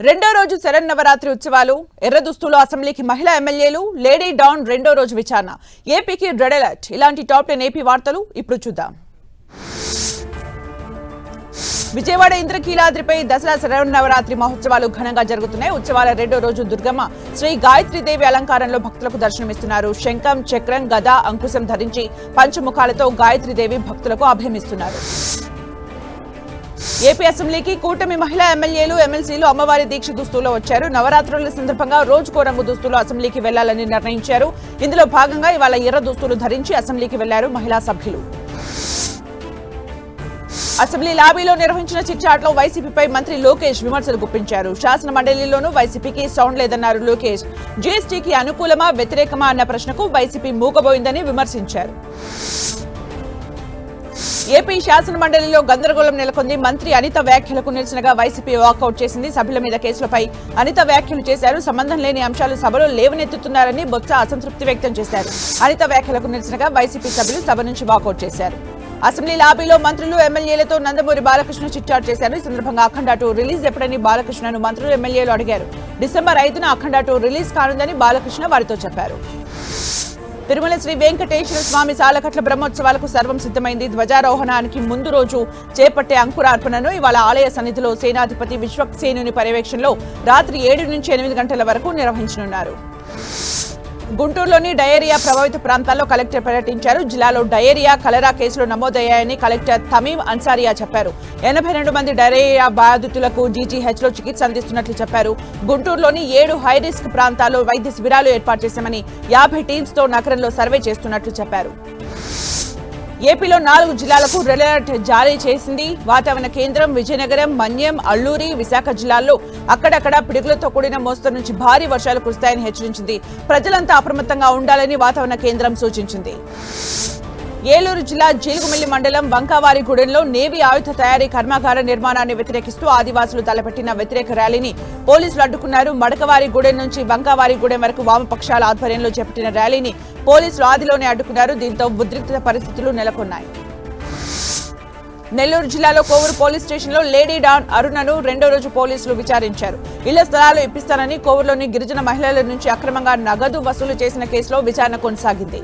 రెండో రోజు శరన్నవరాత్రి ఉత్సవాలు ఎర్ర దుస్తులు అసెంబ్లీకి మహిళా ఎమ్మెల్యేలు లేడీ డాన్ రెండో రోజు విచారణ. ఏపీకి రెడ్ అలర్ట్. ఇలాంటి టాప్ టెన్ ఏపీ వార్తలు ఇప్పుడు చూద్దాం. విజయవాడ ఇంద్రకీలాద్రిపై దసరా శరన్నవరాత్రి మహోత్సవాలు ఘనంగా జరుగుతున్నాయి. ఉత్సవాల రెండో రోజు దుర్గమ్మ శ్రీ గాయత్రీదేవి అలంకారంలో భక్తులకు దర్శనమిస్తున్నారు. శంఖం చక్రం గద అంకుశం ధరించి పంచముఖాలతో గాయత్రీదేవి భక్తులకు అభినమిస్తున్నారు ఏపీ అసెంబ్లీకి కూటమి మహిళా ఎమ్మెల్యేలు ఎమ్మెల్సీలు అమ్మవారి దీక్ష దుస్తుల్లో వచ్చారు. నవరాత్రుల సందర్భంగా రోజుకో రంగు దుస్తులు అసెంబ్లీకి వెళ్ళాలని నిర్ణయించారు. ఇందులో భాగంగా ఇవాళ ఎర్ర దుస్తులు ధరించి అసెంబ్లీకి వెళ్ళారు మహిళా సభ్యులు. అసెంబ్లీ లాబీలో నిర్వహించిన చిట్చాట్లో వైసీపీపై మంత్రి లోకేష్ విమర్శలు గుప్పించారు. శాసన మండలిలోనూ వైసీపీకి సౌండ్ లేదన్నారు లోకేష్. జీఎస్టీకి అనుకూలమా వ్యతిరేకమా అన్న ప్రశ్నకు వైసీపీ మూగబోయిందని విమర్శించారు. ఏపీ శాసన మండలిలో గందరగోళం నెలకొంది. మంత్రి అనిత వ్యాఖ్యలకు నిరసనగా వైసీపీ వాకౌట్ చేసింది. సభ్యుల మీద కేసులపై అనిత వ్యాఖ్యలు చేశారు. సంబంధం లేని అంశాలు సభలో లేవనెత్తుతున్నారని బొత్స అసంతృప్తి వ్యక్తం చేశారు. అనిత వ్యాఖ్యలకు నిరసనగా వైసీపీ సభ్యులు సభ నుంచి వాకౌట్ చేశారు. అసెంబ్లీ లాబీలో మంత్రులు ఎమ్మెల్యేలతో నందమూరి బాలకృష్ణ చిట్చాటు చేశారు. ఈ సందర్భంగా అఖండ టూ రిలీజ్ ఎప్పుడని బాలకృష్ణను మంత్రులు ఎమ్మెల్యేలు అడిగారు. డిసెంబర్ ఐదున అఖండ టూ రిలీజ్ కానుందని బాలకృష్ణ వారితో చెప్పారు. తిరుమల శ్రీ వెంకటేశ్వర స్వామి సాలకట్ల బ్రహ్మోత్సవాలకు సర్వం సిద్ధమైంది. ధ్వజారోహణానికి ముందు రోజు చేపట్టే అంకురార్పణను ఇవాళ ఆలయ సన్నిధిలో సేనాధిపతి విశ్వక్సేనుని పర్యవేక్షణలో రాత్రి ఏడు నుంచి ఎనిమిది గంటల వరకు నిర్వహించనున్నారు. గుంటూరులోని డయేరియా ప్రభావిత ప్రాంతాల్లో కలెక్టర్ పర్యటించారు. జిల్లాలో డయేరియా కలరా కేసులు నమోదయ్యాయని కలెక్టర్ తమీం అన్సారియా చెప్పారు. ఎనభై రెండు మంది డయేరియా బాధితులకు జీజీహెచ్లో చికిత్స అందిస్తున్నట్లు చెప్పారు. గుంటూరులోని ఏడు హై రిస్క్ ప్రాంతాల్లో వైద్య శిబిరాలు ఏర్పాటు చేశామని యాభై టీమ్స్తో నగరంలో సర్వే చేస్తున్నట్లు చెప్పారు. ఏపీలో నాలుగు జిల్లాలకు రెడ్ అలర్ట్ జారీ చేసింది. వాతావరణ కేంద్రం విజయనగరం మన్యం అల్లూరి విశాఖ జిల్లాల్లో అక్కడక్కడ పిడుగులతో కూడిన మోస్తరు నుంచి భారీ వర్షాలు కురుస్తాయని హెచ్చరించింది. ప్రజలంతా అప్రమత్తంగా ఉండాలని వాతావరణ కేంద్రం సూచించింది. ఏలూరు జిల్లా జీలుగుమిల్లి మండలం వంకావారిగూడెంలో నేవీ ఆయుధ తయారీ కర్మాగార నిర్మాణాన్ని వ్యతిరేకిస్తూ ఆదివాసులు తలపెట్టిన వ్యతిరేక ర్యాలీని పోలీసులు అడ్డుకున్నారు. మడకవారిగూడెం నుంచి వంకావారిగూడెం వరకు వామపక్షాల ఆధ్వర్యంలో చేపట్టిన ర్యాలీని పోలీసులు ఆదిలోనే అడ్డుకున్నారు. దీంతో ఉద్రిక్త పరిస్థితులు నెలకొన్నాయి. నెల్లూరు జిల్లాలో కోవూరు పోలీస్ స్టేషన్లో లేడీ డాన్ అరుణను రెండో రోజు పోలీసులు విచారించారు. ఇళ్ళ స్థలాలు ఇప్పిస్తానని కోవూరులోని గిరిజన మహిళల నుంచి అక్రమంగా నగదు వసూలు చేసిన కేసులో విచారణ కొనసాగింది.